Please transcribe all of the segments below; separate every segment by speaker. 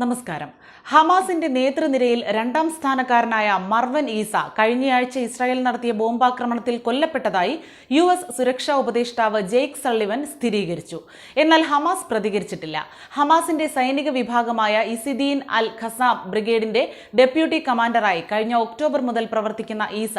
Speaker 1: നമസ്കാരം. ഹമാസിന്റെ നേതൃനിരയിൽ രണ്ടാം സ്ഥാനക്കാരനായ മർവൻ ഈസ കഴിഞ്ഞയാഴ്ച ഇസ്രായേൽ നടത്തിയ ബോംബാക്രമണത്തിൽ കൊല്ലപ്പെട്ടതായി യു എസ് സുരക്ഷാ ഉപദേഷ്ടാവ് ജെയ്ക് സള്ളിവൻ സ്ഥിരീകരിച്ചു. എന്നാൽ ഹമാസ് പ്രതികരിച്ചിട്ടില്ല. ഹമാസിന്റെ സൈനിക വിഭാഗമായ ഇസിദീൻ അൽ ഖസാം ബ്രിഗേഡിന്റെ ഡെപ്യൂട്ടി കമാൻഡറായി കഴിഞ്ഞ ഒക്ടോബർ മുതൽ പ്രവർത്തിക്കുന്ന ഈസ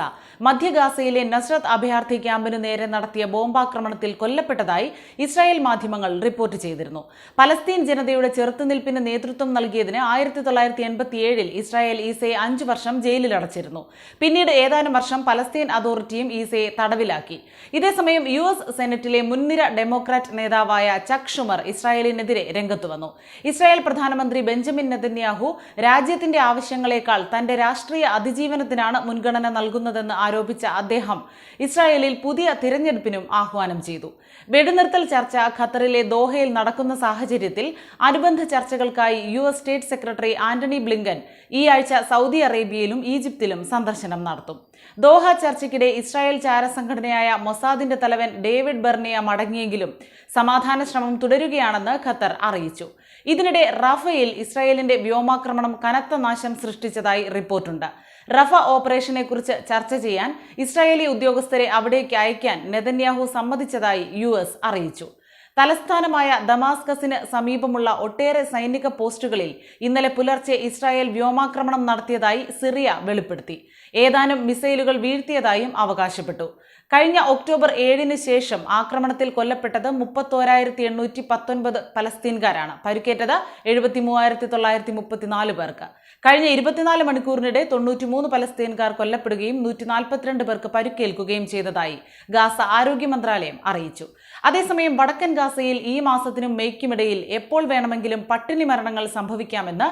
Speaker 1: മധ്യഗാസയിലെ നസ്രത് നസ്രത്ത് അഭയാർത്ഥി ക്യാമ്പിനു നേരെ നടത്തിയ ബോംബാക്രമണത്തിൽ കൊല്ലപ്പെട്ടതായി ഇസ്രായേൽ മാധ്യമങ്ങൾ റിപ്പോർട്ട് ചെയ്തിരുന്നു. പലസ്തീൻ ജനതയുടെ ചെറുത്തുനിൽപ്പിന് നേതൃത്വം നൽകിയതിന് ആയിരത്തി തൊള്ളായിരത്തി എൺപത്തി ഏഴിൽ ഇസ്രായേൽ ഈസയെ അഞ്ചു വർഷം ജയിലിൽ അടച്ചിരുന്നു. പിന്നീട് ഏതാനും വർഷം പലസ്തീൻ അതോറിറ്റിയും ഈസയെ തടവിലാക്കി. ഇതേസമയം യു എസ് സെനറ്റിലെ മുൻനിര ഡെമോക്രാറ്റ് നേതാവായ ചക് ഷുമർ ഇസ്രായേലിനെതിരെ രംഗത്തു വന്നു. ഇസ്രായേൽ പ്രധാനമന്ത്രി ബെഞ്ചമിൻ നെതന്യാഹു രാജ്യത്തിന്റെ ആവശ്യങ്ങളെക്കാൾ തന്റെ രാഷ്ട്രീയ അതിജീവനത്തിനാണ് മുൻഗണന നൽകുന്നതെന്ന് ആരോപിച്ച അദ്ദേഹം ഇസ്രായേലിൽ പുതിയ തിരഞ്ഞെടുപ്പിനും ആഹ്വാനം ചെയ്തു. വെടിനിർത്തൽ ചർച്ച ഖത്തറിലെ ദോഹയിൽ നടക്കുന്ന സാഹചര്യത്തിൽ അനുബന്ധ ചർച്ചകൾക്കായി US state secretary Antony Blinken ഈ ആഴ്ച സൗദി അറേബ്യയിലും ഈജിപ്തിലും സന്ദർശനം നടത്തും. ദോഹ ചർച്ചയ്ക്കിടെ ഇസ്രായേൽ ചാരസംഘടനയായ മൊസാദിന്റെ തലവൻ ഡേവിഡ് ബെർണിയ മടങ്ങിയെങ്കിലും സമാധാന ശ്രമം തുടരുകയാണെന്ന് ഖത്തർ അറിയിച്ചു. ഇതിനിടെ റഫയിൽ ഇസ്രായേലിന്റെ വ്യോമാക്രമണം കനത്ത നാശം സൃഷ്ടിച്ചതായി റിപ്പോർട്ടുണ്ട്. റഫ ഓപ്പറേഷനെ കുറിച്ച് ചർച്ച ചെയ്യാൻ ഇസ്രായേലി ഉദ്യോഗസ്ഥരെ അവിടേക്ക് അയക്കാൻ നെതന്യാഹു സമ്മതിച്ചതായി യു അറിയിച്ചു. തലസ്ഥാനമായ ദമാസ്കസിന് സമീപമുള്ള ഒട്ടേറെ സൈനിക പോസ്റ്റുകളിൽ ഇന്നലെ പുലർച്ചെ ഇസ്രായേൽ വ്യോമാക്രമണം നടത്തിയതായി സിറിയ വെളിപ്പെടുത്തി. ഏതാനും മിസൈലുകൾ വീഴ്ത്തിയതായും അവകാശപ്പെട്ടു. കഴിഞ്ഞ ഒക്ടോബർ ഏഴിന് ശേഷം ആക്രമണത്തിൽ കൊല്ലപ്പെട്ടത് മുപ്പത്തോരായിരത്തി എണ്ണൂറ്റി പത്തൊൻപത് പലസ്തീൻകാരാണ്. പരിക്കേറ്റത് എഴുപത്തി മൂവായിരത്തി തൊള്ളായിരത്തി മുപ്പത്തിനാല് പേർക്ക്. കഴിഞ്ഞ ഇരുപത്തിനാല് മണിക്കൂറിനിടെ തൊണ്ണൂറ്റിമൂന്ന് പലസ്തീൻകാർ കൊല്ലപ്പെടുകയും നൂറ്റി നാൽപ്പത്തിരണ്ട് പേർക്ക് പരിക്കേൽക്കുകയും ചെയ്തതായി ഗാസ ആരോഗ്യ മന്ത്രാലയം അറിയിച്ചു. അതേസമയം വടക്കൻ ഗാസയിൽ ഈ മാസത്തിനും മെയ്ക്കുമിടയിൽ എപ്പോൾ വേണമെങ്കിലും പട്ടിണി മരണങ്ങൾ സംഭവിക്കാമെന്ന്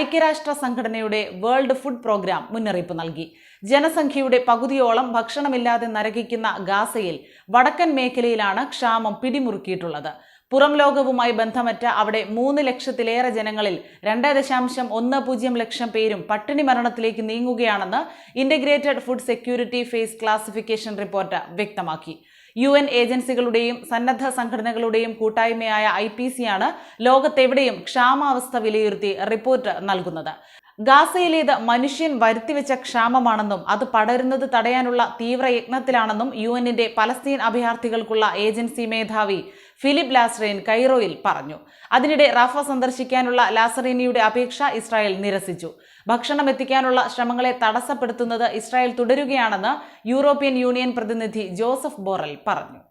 Speaker 1: ഐക്യരാഷ്ട്ര സംഘടനയുടെ വേൾഡ് ഫുഡ് പ്രോഗ്രാം മുന്നറിയിപ്പ് നൽകി. ജനസംഖ്യയുടെ പകുതിയോളം ഭക്ഷണമില്ലാതെ നരകിക്കുന്ന ഗാസയിൽ വടക്കൻ മേഖലയിലാണ് ക്ഷാമം പിടിമുറുക്കിയിട്ടുള്ളത്. പുറം ലോകവുമായി ബന്ധമറ്റ അവിടെ മൂന്ന് ലക്ഷത്തിലേറെ ജനങ്ങളിൽ രണ്ട് ദശാംശം ഒന്ന് പൂജ്യം ലക്ഷം പേരും പട്ടിണി മരണത്തിലേക്ക് നീങ്ങുകയാണെന്ന് integrated food security phase classification report വ്യക്തമാക്കി. യു എൻ ഏജൻസികളുടെയും സന്നദ്ധ സംഘടനകളുടെയും കൂട്ടായ്മയായ ഐ പി സിയാണ് ലോകത്തെവിടെയും ക്ഷാമാവസ്ഥ വിലയിരുത്തി റിപ്പോർട്ട് നൽകുന്നത്. ഗാസയിലേത് മനുഷ്യൻ വരുത്തിവെച്ച ക്ഷാമമാണെന്നും അത് പടരുന്നത് തടയാനുള്ള തീവ്രയത്നത്തിലാണെന്നും യു എന്നിന്റെ പലസ്തീൻ അഭയാർത്ഥികൾക്കുള്ള ഏജൻസി മേധാവി ഫിലിപ്പ് ലാസറീൻ കൈറോയിൽ പറഞ്ഞു. അതിനിടെ റഫ സന്ദർശിക്കാനുള്ള ലാസറീനിയുടെ അപേക്ഷ ഇസ്രായേൽ നിരസിച്ചു. ഭക്ഷണം എത്തിക്കാനുള്ള ശ്രമങ്ങളെ തടസ്സപ്പെടുത്തുന്നത് ഇസ്രായേൽ തുടരുകയാണെന്ന് യൂറോപ്യൻ യൂണിയൻ പ്രതിനിധി ജോസഫ് ബോറൽ പറഞ്ഞു.